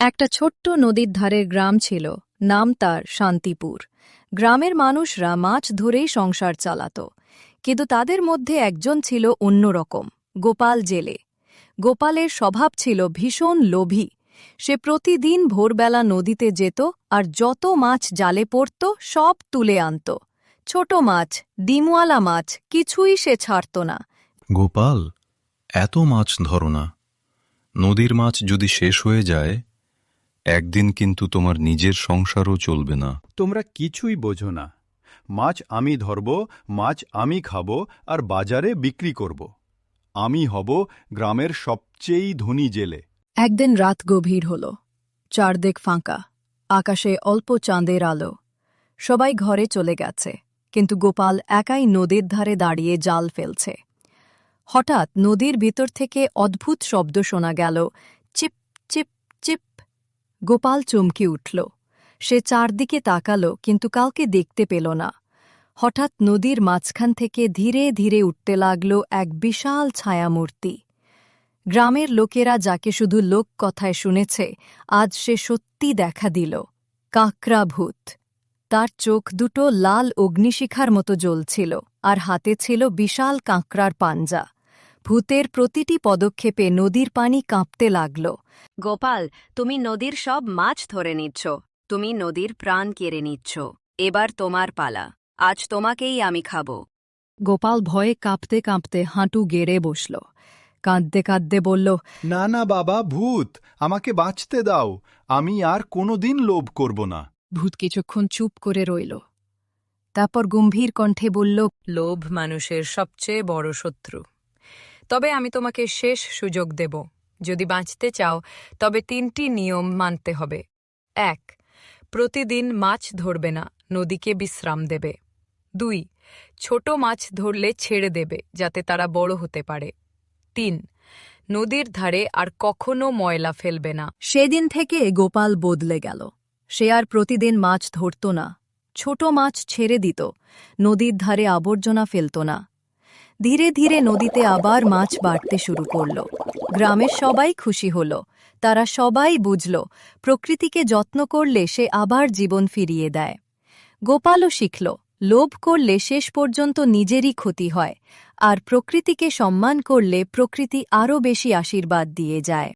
একটা ছোট্ট নদীর ধারের গ্রাম ছিল, নাম তার শান্তিপুর। গ্রামের মানুষরা মাছ ধরেই সংসার চালাত, কিন্তু তাদের মধ্যে একজন ছিল অন্যরকম, গোপাল জেলে। গোপালের স্বভাব ছিল ভীষণ লোভী। সে প্রতিদিন ভোরবেলা নদীতে যেত আর যত মাছ জালে পড়ত, সব তুলে আনত। ছোট মাছ, ডিমওয়ালা মাছ, কিছুই সে ছাড়ত না। গোপাল, এত মাছ ধরো না। নদীর মাছ যদি শেষ হয়ে যায় একদিন কিন্তু তোমার নিজের সংসারও চলবে না। তোমরা কিছুই বোঝো না। মাছ আমি ধরব মাছ আমি খাব আর বাজারে বিক্রি করব। আমি হব গ্রামের সবচেয়ে ধনী জেলে। একদিন রাত গভীর হল। চারদিক ফাঁকা। আকাশে অল্প চাঁদের আলো। সবাই ঘরে চলে গেছে। কিন্তু গোপাল একাই নদীর ধারে দাঁড়িয়ে জাল ফেলছে। হঠাৎ নদীর ভিতর থেকে অদ্ভুত শব্দ শোনা গেল। গোপাল চমকে উঠল। সে চারদিকে তাকাল, কিন্তু কাউকে দেখতে পেল না। হঠাৎ নদীর মাঝখান থেকে ধীরে ধীরে উঠতে লাগল এক বিশাল ছায়ামূর্তি। গ্রামের লোকেরা যাকে শুধু লোক কথায় শুনেছে, আজ সে সত্যি দেখা দিল। কাকরা ভূত। তার চোখ দুটো লাল অগ্নিশিখার মতো জ্বলছিল, আর হাতে ছিল বিশাল কাঁকড়ার পাঞ্জা। ভূতের প্রতিটি পদক্ষেপে নদীর পানি কাঁপতে লাগল। গোপাল তুমি নদীর সব মাছ ধরে নিচ্ছ। তুমি নদীর প্রাণ কেড়ে নিচ্ছ। এবার তোমার পালা। আজ তোমাকেই আমি খাব। গোপাল ভয়ে কাঁপতে কাঁপতে হাঁটু গেড়ে বসল। কাঁদতে কাঁদতে বলল না না বাবা ভূত আমাকে বাঁচতে দাও। আমি আর কোনোদিন লোভ করব না। ভূত কিছুক্ষণ চুপ করে রইল। তারপর গম্ভীর কণ্ঠে বলল লোভ মানুষের সবচেয়ে বড় শত্রু। তবে আমি তোমাকে শেষ সুযোগ দেব। যদি বাঁচতে চাও, তবে তিনটি নিয়ম মানতে হবে। এক, প্রতিদিন মাছ ধরবে না, নদীকে বিশ্রাম দেবে। দুই, ছোট মাছ ধরলে ছেড়ে দেবে, যাতে তারা বড় হতে পারে। তিন, নদীর ধারে আর কখনো ময়লা ফেলবে না। সেদিন থেকে গোপাল বদলে গেল। সে আর প্রতিদিন মাছ ধরত না। ছোট মাছ ছেড়ে দিত, নদীর ধারে আবর্জনা ফেলত না। ধীরে ধীরে নদীতে আবার মাছ বাড়তে শুরু করল। গ্রামের সবাই খুশি হল। তারা সবাই বুঝল, প্রকৃতিকে যত্ন করলে সে আবার জীবন ফিরিয়ে দেয়। গোপালও শিখল, লোভ করলে শেষ পর্যন্ত নিজেরই ক্ষতি হয়, আর প্রকৃতিকে সম্মান করলে প্রকৃতি আরও বেশি আশীর্বাদ দিয়ে যায়।